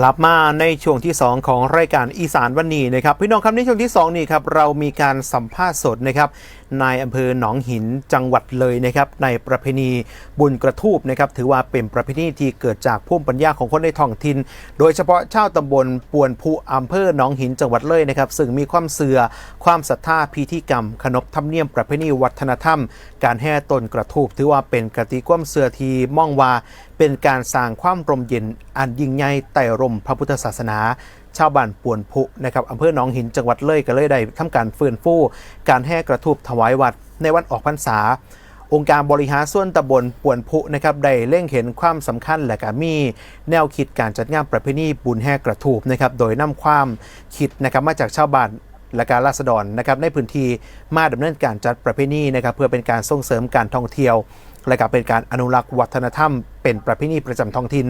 กลับมาในช่วงที่ 2 ของรายการอีสานวันนี้นะครับพี่น้องครับในช่วงที่ 2 นี่ครับเรามีการสัมภาษณ์สดนะครับนายอำเภอหนองหินจังหวัดเลยนะครับในประเพณีบุญกระทูบนะครับถือว่าเป็นประเพณีที่เกิดจากภูมิปัญญาของคนในท้องถิ่นโดยเฉพาะชาวตำบลปวนภูอำเภอหนองหินจังหวัดเลยนะครับซึ่งมีความเสื่อความศรัทธาพิธีกรรม ขนบธรรมเนียมประเพณีวัฒนธรรม การแห่ต้นกระทูบถือว่าเป็นกติความเสื่อที่มองว่าเป็นการสร้างความร่มเย็นอันยิ่งใหญ่ไต่ร่มพระพุทธศาสนา ชาวบ้านปวนพุนะครับอำเภอหนองหินจังหวัดเลยก็เลยได้ทำการฟื้นฟูการแห่กระทูบถวายวัดในวันออกพรรษา องค์การบริหารส่วนตำบลปวนพุนะครับได้เร่งเห็นความสำคัญและก็มีแนวคิดการจัดงานประเพณีบุญแห่กระทูบนะครับโดยนำความคิดนะครับมาจากชาวบ้านและการราษฎรนะครับในพื้นที่มาดำเนินการจัดประเพณีนะครับเพื่อเป็นการส่งเสริมการท่องเที่ยว และก็เป็นการอนุรักษ์วัฒนธรรม เป็นประเพณีประจำท้องถิ่น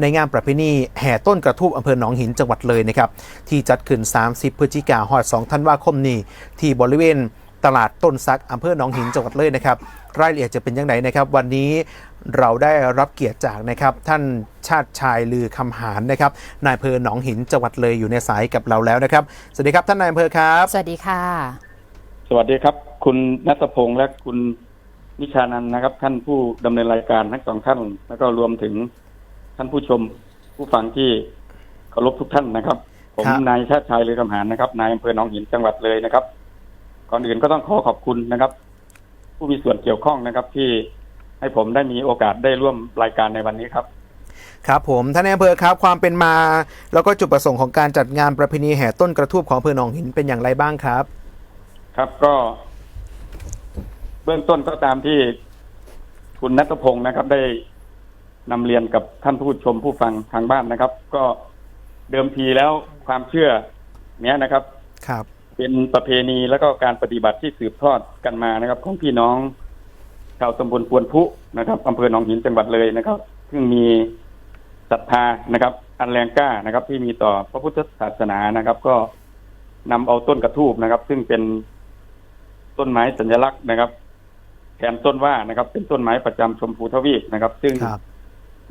ในงานประเพณีแห่ต้นกระทูบอำเภอหนองหินจังหวัดเลยนะครับที่จัดขึ้น 30 พฤศจิกายน2ธันวาคมนี้ที่บริเวณตลาดต้นซักอำเภอหนองหินจังหวัดเลยนะครับรายละเอียดจะเป็นยังไงนะครับ วันนี้เราได้รับเกียรติจากนะครับท่านชาติชายลือคำหารนะครับนายอำเภอหนองหินจังหวัดเลยอยู่ในสายกับเราแล้วนะครับสวัสดีครับท่านนายอำเภอครับ สวัสดีค่ะ สวัสดีครับ คุณนัทพงษ์และคุณ นิชานันท์นะครับ ท่านผู้ดำเนินรายการทั้งสองท่าน แล้วก็รวมถึงท่านผู้ชมผู้ฟังที่เคารพทุกท่านนะครับ ผมครับนายชาติชายเลยคำหารนะครับนายอำเภอหนองหินจังหวัดเลยนะครับ ก่อนอื่นก็ต้องขอขอบคุณนะครับ ผู้มีส่วนเกี่ยวข้องนะครับ ที่ให้ผมได้มีโอกาสได้ร่วมรายการในวันนี้ครับครับผมท่านนายอำเภอครับความเป็นมา แล้วก็จุดประสงค์ของการจัดงานประเพณีแห่ต้นกระทูบของอำเภอหนองหินเป็นอย่างไรบ้างครับ ครับก็ เบื้องต้นก็ตามที่คุณนัทพงศ์นะครับ ได้นำเรียนกับท่านผู้ชมผู้ฟังทางบ้านนะครับ ก็เดิมทีแล้วความเชื่อเนี้ยนะครับ ครับ เป็นประเพณีแล้วก็การปฏิบัติที่สืบทอดกันมานะครับ ของพี่น้องชาวตำบลปวนพุนะครับอำเภอหนองหินจังหวัดเลยนะครับ ซึ่งมีศรัทธานะครับ อันแรงกล้านะครับ ที่มีต่อพระพุทธศาสนานะครับ ก็นำเอาต้นกระทูบนะครับ ซึ่งเป็นต้นไม้สัญลักษณ์นะครับ แทนต้นว่านะครับ เป็นต้นไม้ประจำชมพูทวีปนะครับ ซึ่งครับ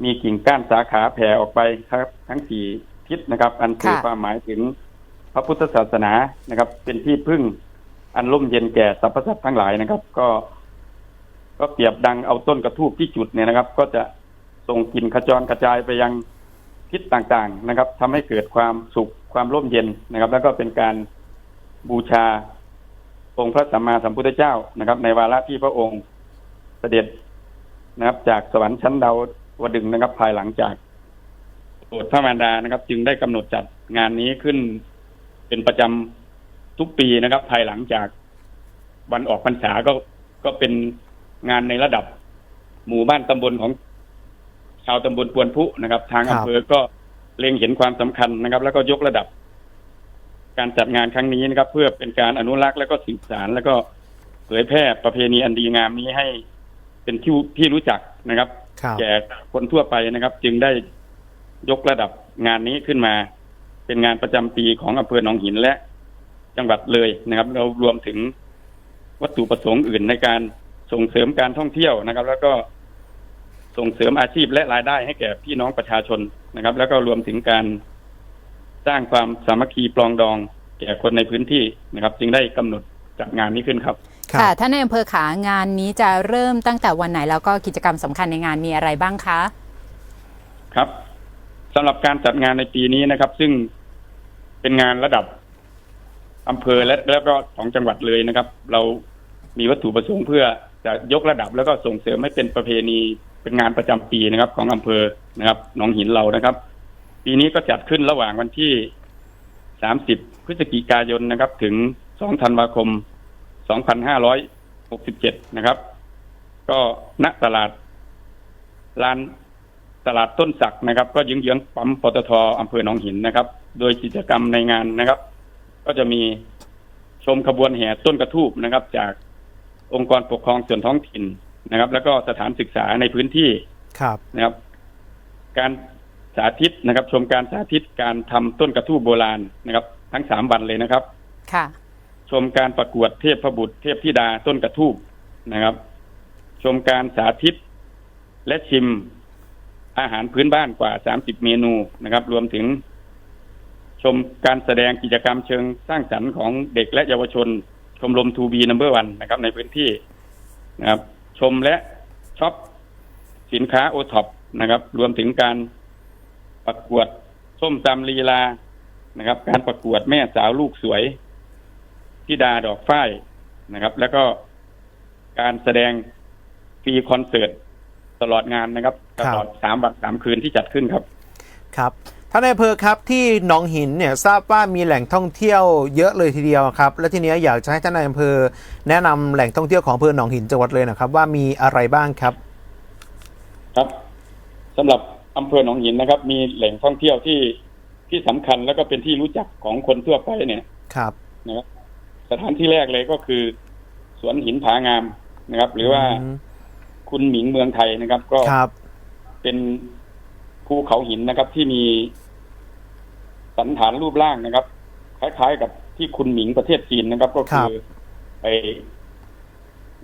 มีกิ่งก้านสาขาแผ่ออกไปครับ ทั้งสี่ทิศนะครับ อันคือค่ะความหมายถึงพระพุทธศาสนานะครับ เป็นที่พึ่งอันร่มเย็นแก่สรรพสัตว์ทั้งหลายนะครับ ก็ ก็เปรียบดังเอาต้นกระทูบที่จุดเนี่ยนะครับ ก็จะส่งกลิ่นขจรกระจายไปยังทิศต่างๆนะครับทำให้เกิดความสุขความร่มเย็นนะครับ แล้วก็เป็นการบูชา องค์พระสัมมาสัมพุทธเจ้านะครับ ในวาระที่พระองค์เสด็จนะครับ จากสวรรค์ชั้นดาววดึงนะครับ ภายหลังจากโปรดพระมารดานะครับ จึงได้กำหนดจัดงานนี้ขึ้น เป็นประจำทุกปีนะครับ ภายหลังจากวันออกพรรษาก็ก็เป็นงานในระดับหมู่บ้านตำบลของชาวตำบลปวนพุนะครับ ทางอำเภอก็เล็งเห็นความสำคัญนะครับ แล้วก็ยกระดับ การจัดงานครั้งนี้นะครับ เพื่อเป็นการอนุรักษ์และก็สืบสารแล้วก็เผยแพร่ประเพณีอันดีงามนี้ให้เป็นที่ที่รู้จักนะครับครับแก่คนทั่วไปนะครับ จึงได้ยกระดับงานนี้ขึ้นมา เป็นงานประจำปีของอำเภอหนองหินและ จังหวัดเลยนะครับ เรารวมถึงวัตถุประสงค์อื่นในการส่งเสริมการท่องเที่ยวนะครับ แล้วก็ส่งเสริมอาชีพและรายได้ให้แก่พี่น้องประชาชนนะครับ แล้วก็รวมถึงการ สร้างความสามัคคีปลองดอง แก่คนในพื้นที่นะครับ จึงได้กำหนดจัดงานนี้ขึ้นครับครับค่ะท่านในอำเภอขางานนี้จะเริ่มตั้งแต่วันไหนแล้วก็กิจกรรมสำคัญในงานมีอะไรบ้างคะครับสำหรับการจัดงานในปีนี้นะครับ ซึ่งเป็นงานระดับอำเภอและแล้วก็ของจังหวัดเลยนะครับ เรามีวัตถุประสงค์เพื่อจะยกระดับแล้วก็ส่งเสริมให้เป็นประเพณีเป็นงานประจำปีนะครับ ของอำเภอนะครับหนองหินเรานะครับ ปีนี้ก็จัดขึ้นระหว่างวันที่ 30 พฤศจิกายนนะครับ ถึง 2 ธันวาคม 2567 นะครับ ก็ณตลาดลานตลาดต้นสักนะครับ ก็ยืงเยื้องๆปั๊มปตทอำเภอหนองหินนะครับ โดยกิจกรรมในงานนะครับ ก็จะมีชมขบวนแห่ต้นกระทูบนะครับ จากองค์กรปกครองส่วนท้องถิ่นนะครับ แล้วก็สถานศึกษาในพื้นที่ครับนะครับ การ สาธิตนะครับ ชมการสาธิตการทำต้นกระทูบโบราณนะครับ ทั้งสามวันเลยนะครับ ค่ะ ชมการประกวดเทพบุตรเทพธิดาต้นกระทูบนะครับ ชมการสาธิตและชิมไออาหารพื้นบ้านกว่า30เมนูนะครับ รวมถึง ชมการแสดงกิจกรรมเชิงสร้างสรรค์ของเด็กและเยาวชน ชมรมทูบีนัมเบอร์วันนะครับ ในพื้นที่นะครับ ชมและช็อปสินค้าโอท็อปนะครับ รวมถึงการ ประกวดส้มตำลีลานะครับ การประกวดแม่สาวลูกสวยทิดาดอกฝ้ายนะครับ แล้วก็การแสดงฟรีคอนเสิร์ตตลอดงานนะครับคตรับลอดสามวันสามคืนที่จัดขึ้นครับ ครับท่านนายอำเภอครับที่หนองหินเนี่ยทราบว่ามีแหล่งท่องเที่ยวเยอะเลยทีเดียวครับ และทีเนี้ยอยากจะให้ท่านนายอำเภอแนะนำแหล่งท่องเที่ยวของอำเภอหนองหินจังหวัดเลยนะครับ ว่ามีอะไรบ้างครับ ครับสำหรับ อำเภอหนองหินนะครับ มีแหล่งท่องเที่ยวที่ที่สำคัญแล้วก็เป็นที่รู้จักของคนทั่วไปเนี่ยครับนะครับสถานที่แรกเลยก็คือ สวนหินผางามนะครับ หรือว่าอืมคุณหมิงเมืองไทยนะครับ ก็ครับเป็นภูเขาหินนะครับ ที่มีสันฐานรูปร่างนะครับ คล้ายๆ กับที่คุณหมิงประเทศจีนนะครับ ก็คือไอ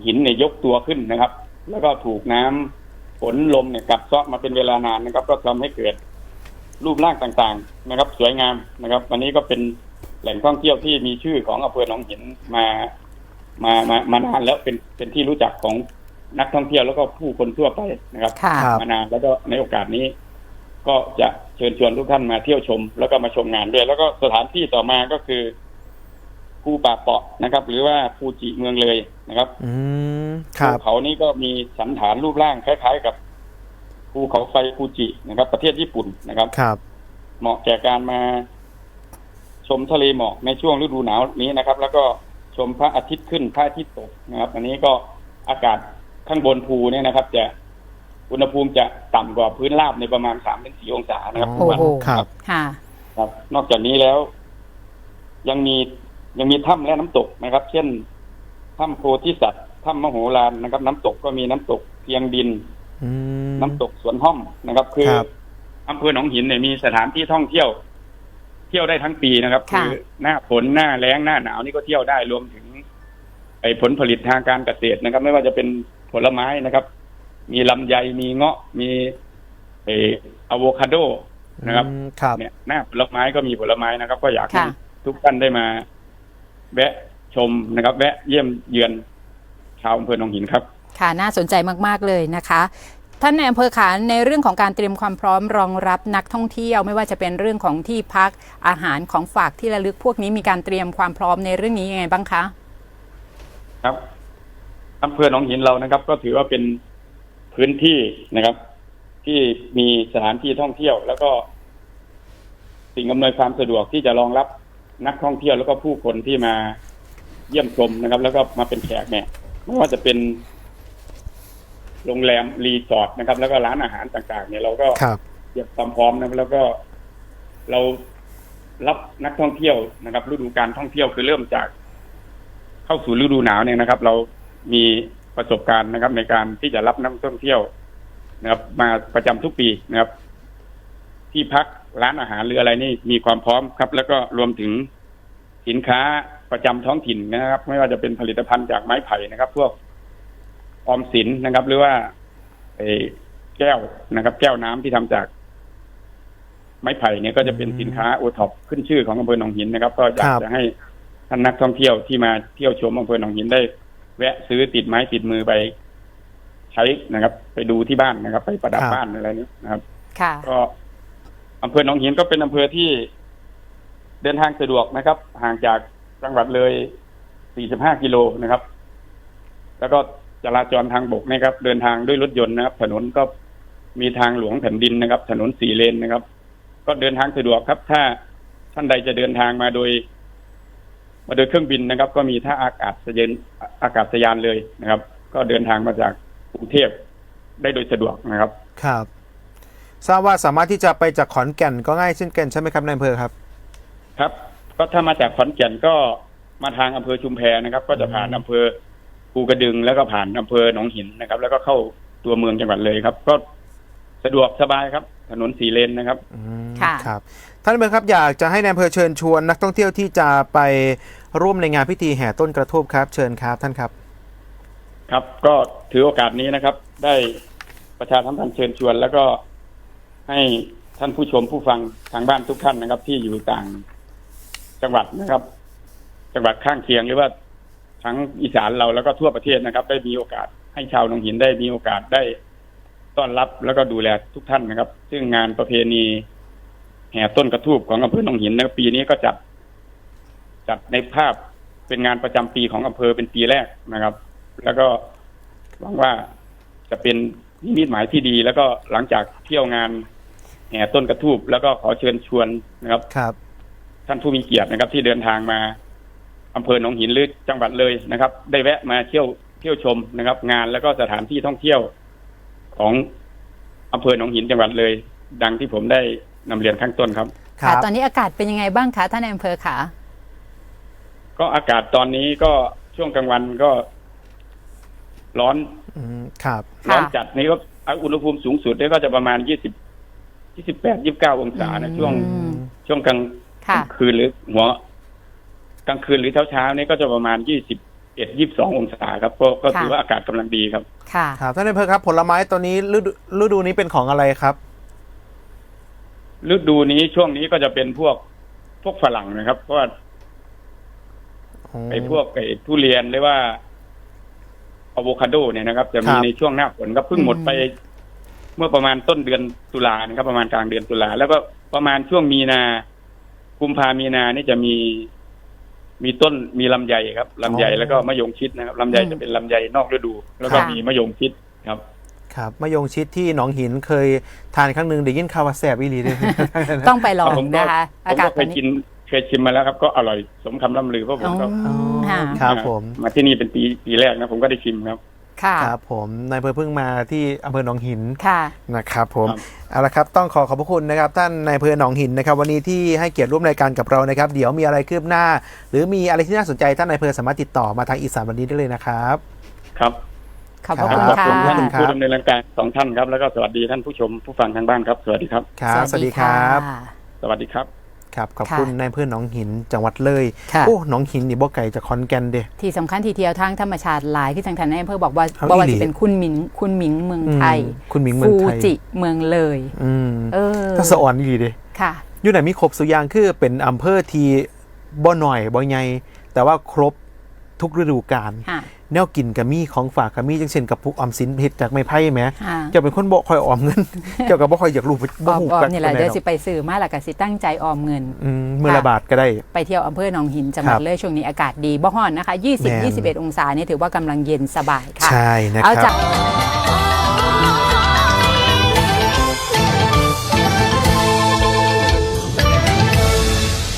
หินเนี่ยยกตัวขึ้นนะครับ แล้วก็ถูกน้ำ ฝนลมเนี่ยกัดเซาะมาเป็นเวลานานนะครับ ก็ทำให้เกิดรูปร่างต่างๆนะครับ สวยงามนะครับ วันนี้ก็เป็นแหล่งท่องเที่ยวที่มีชื่อของอำเภอหนองหินมามามา มานานแล้วเป็นเป็นที่รู้จักของนักท่องเที่ยวแล้วก็ผู้คนทั่วไปนะครับค่ะครับมานานแล้วก็ในโอกาสนี้ ก็จะเชิญชวนทุกท่านมาเที่ยวชม แล้วก็มาชมงานด้วย แล้วก็สถานที่ต่อมาก็คือภูป่าเปาะนะครับ หรือว่าภูจิเมืองเลยนะครับ อืมครับ ภูเขานี้ก็มีสันฐานรูปร่างคล้าย ๆ กับภูเขาไฟฟูจินะครับ ประเทศญี่ปุ่นนะครับครับ เหมาะแก่การมา ชมทะเลหมอกในช่วงฤดูหนาวนี้นะครับ แล้วก็ชมพระอาทิตย์ขึ้นพระอาทิตย์ตกนะครับ อันนี้ก็อากาศข้างบนภูเนี่ยนะครับ จะอุณหภูมิจะต่ำกว่าพื้นราบในประมาณสามถึงสี่องศานะครับทุกวันโอ้โหครับค่ะครับ นอกจากนี้แล้ว ยังมียังมีถ้ำและน้ำตกนะครับ เช่นถ้ำโพธิสัตว์ ถ้ำมโหฬารนะครับ น้ำตกก็มีน้ำตกเพียงดินอืมน้ำตกสวนห้อมนะครับ คือครับอำเภอหนองหินเนี่ยมีสถานที่ท่องเที่ยว เที่ยวได้ทั้งปีนะครับค่ะอหน้าฝนหน้าแล้งหน้าหนาวนี่ก็เที่ยวได้รวมถึง ไอ้ผลผลิตทางการเกษตรนะครับ ไม่ว่าจะเป็นผลไม้นะครับ มีลำไยมีเงาะมีไอ้อะโวคาโดนะครับอืมครับเนี่ยหน้าผลไม้ก็มีผลไม้นะครับ ก็อยากให้ค่ะทุกท่านได้มา แวะชมนะครับ แวะเยี่ยมเยือน ชาวอำเภอหนองหินครับ ค่ะน่าสนใจมากๆเลยนะคะท่านในอำเภอขาในเรื่องของการเตรียมความพร้อมรองรับนักท่องเที่ยว ไม่ว่าจะเป็นเรื่องของที่พักอาหารของฝากที่ระลึกพวกนี้มีการเตรียมความพร้อมในเรื่องนี้ยังไงบ้างคะครับอำเภอหนองหินเรานะครับ ก็ถือว่าเป็นพื้นที่นะครับ ที่มีสถานที่ท่องเที่ยว แล้วก็ สิ่งอำนวยความสะดวกที่จะรองรับนักท่องเที่ยวแล้วก็ผู้คนที่มาเยี่ยมชมนะครับ แล้วก็มาเป็นแขกเนี่ย ไม่ว่าจะเป็นโรงแรมรีสอร์ทนะครับ แล้วก็ร้านอาหารต่าง ๆ เนี่ยเราก็ครับเตรียมความพร้อมนะครับ แล้วก็เรารับนักท่องเที่ยวนะครับ ฤดูการท่องเที่ยวคือเริ่มจาก เข้าสู่ฤดูหนาวเนี่ยนะครับ เรามีประสบการณ์นะครับ ในการที่จะรับนักท่องเที่ยวนะครับ มาประจำทุกปีนะครับ ที่พักร้านอาหารหรืออะไรนี่มีความพร้อมครับ แล้วก็รวมถึง สินค้าประจำท้องถิ่นนะครับ ไม่ว่าจะเป็นผลิตภัณฑ์จากไม้ไผ่นะครับ พวกออมสินนะครับ หรือว่าไอ้แก้วนะครับ แก้วน้ำที่ทำจาก ไม้ไผ่เนี่ยก็จะเป็นอืมสินค้าโอท็อปขึ้นชื่อของอำเภอหนองหินนะครับ ก็อยากครับจะให้ท่านนักท่องเที่ยวที่มาเที่ยวชมอำเภอหนองหินได้ แวะซื้อติดไม้ติดมือไป ใช้นะครับ ไปดูที่บ้านนะครับ ไปประดับบ้านอะไรนี้นะครับ ค่ะ ก็อำเภอหนองหินก็เป็นอำเภอที่ เดินทางสะดวกนะครับ ห่างจากจังหวัดเลย 45 กิโลนะครับ แล้วก็จราจรทางบกนะครับ เดินทางด้วยรถยนต์นะครับ ถนนก็มีทางหลวงแผ่นดินนะครับ ถนนสี่เลนนะครับ ก็เดินทางสะดวกครับ ถ้าท่านใดจะเดินทางมาโดย มาโดยเครื่องบินนะครับ ก็มีท่าอากาศยานอากาศยานเลยนะครับ ก็เดินทางมาจากกรุงเทพได้โดยสะดวกนะครับ ครับ ทราบว่าสามารถที่จะไปจากขอนแก่นก็ง่ายเช่นกันใช่ไหมครับนายอำเภอครับ ครับ ก็ถ้ามาจากขอนแก่นก็มาทางอำเภอชุมแพนะครับ ก็จะผ่านอำเภอภูกระดึงแล้วก็ผ่านอำเภอหนองหินนะครับ แล้วก็เข้าตัวเมืองจังหวัดเลยครับ ก็สะดวกสบายครับ ถนนสีเลนนะครับอืมค่ะ ครับท่านนายอำเภอครับอยากจะให้นายอำเภอเชิญชวนนักท่องเที่ยวที่จะไปร่วมในงานพิธีแห่ต้นกระทูบครับ เชิญครับท่านครับ ครับ ก็ถือโอกาสนี้นะครับ ได้ประชาสัมพันธ์เชิญชวน แล้วก็ให้ท่านผู้ชมผู้ฟังทางบ้านทุกท่านนะครับ ที่อยู่ต่าง จังหวัดนะครับ จังหวัดข้างเคียงหรือว่าทั้งอีสานเราแล้วก็ทั่วประเทศนะครับ ได้มีโอกาสให้ชาวหนองหินได้มีโอกาสได้ต้อนรับแล้วก็ดูแลทุกท่านนะครับ ซึ่งงานประเพณีแห่ต้นกระทูบของอำเภอหนองหินในปีนี้ก็จัด จัดในภาพเป็นงานประจำปีของอำเภอเป็นปีแรกนะครับ แล้วก็หวังว่าจะเป็นนิมิตหมายที่ดี แล้วก็หลังจากเที่ยวงานแห่ต้นกระทูบแล้วก็ขอเชิญชวนนะครับครับ ท่านผู้มีเกียรตินะครับ ที่เดินทางมาอำเภอหนองหินหรือจังหวัดเลยนะครับ ได้แวะมาเที่ยวเที่ยวชมนะครับ งานแล้วก็สถานที่ท่องเที่ยวของอำเภอหนองหินจังหวัดเลย ดังที่ผมได้นำเรียนข้างต้นครับคค่ะรับตอนนี้อากาศเป็นยังไงบ้างคะท่านนายอำเภอคะก็อากาศตอนนี้ก็ช่วงกลางวันก็ ร้อนอืมครับร้อนจัดนี่ก็อุณหภูมิสูงสุดเนี่ยก็จะประมาณยี่สิบยี่สิบแปดยี่สิบเก้าองศานะช่วงอืมช่วงกลาง กค่ะลางคืนหรือหัวกลางคืนหรือเช้าเช้าๆนี่ก็จะประมาณยี่สิบเอ็ดยี่สิบสององศาครับก็ก็ถือว่าอากาศกำลังดีครับ ค่ะครับท่านนายอำเภอครับผลไม้ตอนนี้ฤดูฤดูนี้เป็นของอะไรครับ ฤดูนี้ช่วงนี้ก็จะเป็นพวกพวกฝรั่งนะครับเพราะว่าอ๋อไอ้พวกไอ้ทุเรียนหรือว่าอะโวคาโดเนี่ยนะครับ จะมีครับในช่วงหน้าฝนก็เพิ่งหมดไป เมื่อประมาณต้นเดือนตุลานะครับ ประมาณกลางเดือนตุลาแล้วก็ประมาณช่วงมีนา กุมภามีนานี่จะมีมีต้นมีลำไยครับลำไยแล้วก็มะยงชิดนะครับลำไยอืมจะเป็นลำไยนอกฤดู แล้วก็ค่ะมีมะยงชิดครับครับมะยงชิดที่หนองหินเคยทานครั้งหนึ่งได้ยินข่าวว่าแสบอีหลีด้วยต้องไปลองผมก็นะคะผมอากาศก็เคยกินเคยชิมมาแล้วครับก็อร่อยสมคำล่ำลือเพราะผมก็อ๋อค่ะครับผม มาที่นี่เป็นปีปีแรกนะผมก็ได้ชิมครับ ค่ะครับผมนายอำเภอเพิ่งมาที่อำเภอหนองหินค่ะนะครับผมครับเอาละครับต้องขอขอบพระคุณนะครับ ท่านนายอำเภอหนองหินนะครับ วันนี้ที่ให้เกียรติร่วมรายการกับเรานะครับ เดี๋ยวมีอะไรคืบหน้า หรือมีอะไรที่น่าสนใจท่านนายอำเภอสามารถติดต่อมาทางอีสานวันนี้ได้เลยนะครับครับขอบพระคคุณรับค่ะขอบคุณท่านขอบคุณครับผู้ดำเนินรายการสองท่านครับ แล้วก็สวัสดีท่านผู้ชมผู้ฟังทางบ้านครับ สวัสดีครับครับ สวัสดีครับะสวัสดีครับ ครับขอบค่ะคุณนายอำเภอหนองหินจังหวัดเลยค่ะโอ้หนองหินนี่บ่ไก่จากคอนแกนเด้ที่สำคัญทีเดียวทางธรรมชาติหลายที่ทางท่านนายอำเภอบอกว่าเอาบอกว่าอีหลีจะเป็นคุณหมิงคุณหมิงเมืองไทยอืมคุณหมิงเมืองฟูไทยจิเมืองเลยอืมเออถ้าสะอ่อนดีเด้ค่ะอยู่ไหนมีครบสุกอยางคือเป็นอำเภอที่บ่หน่อยบ่ใหญ่แต่ว่าครบ ทุกฤดูกาลค่ะ แนวกินกับมีของฝากกับมีจังเช่นกับพวกออมสินเฮ็ดจากไม้ไผ่แหมค่ะ เจ้าเป็นคนบ่ค่อยออมเงิน เจ้าก็บ่ค่อยอยากรู้อบ่อมฮู้ออมกันี่แหละปาเดี๋ยวใดสิไปสื่อมาแล้วก็สิตั้งใจออมเงิน อืมมือละบาทก็ได้ ไปเที่ยวอำเภอหนองหินจังหวัคดรับเลยช่วงนี้อากาศดีบ่ฮ้อนนะคะ แม่น 20 21 องศานี่ถือว่ากำลังเย็นสบายค่ะ ใช่นะเอาคจารับก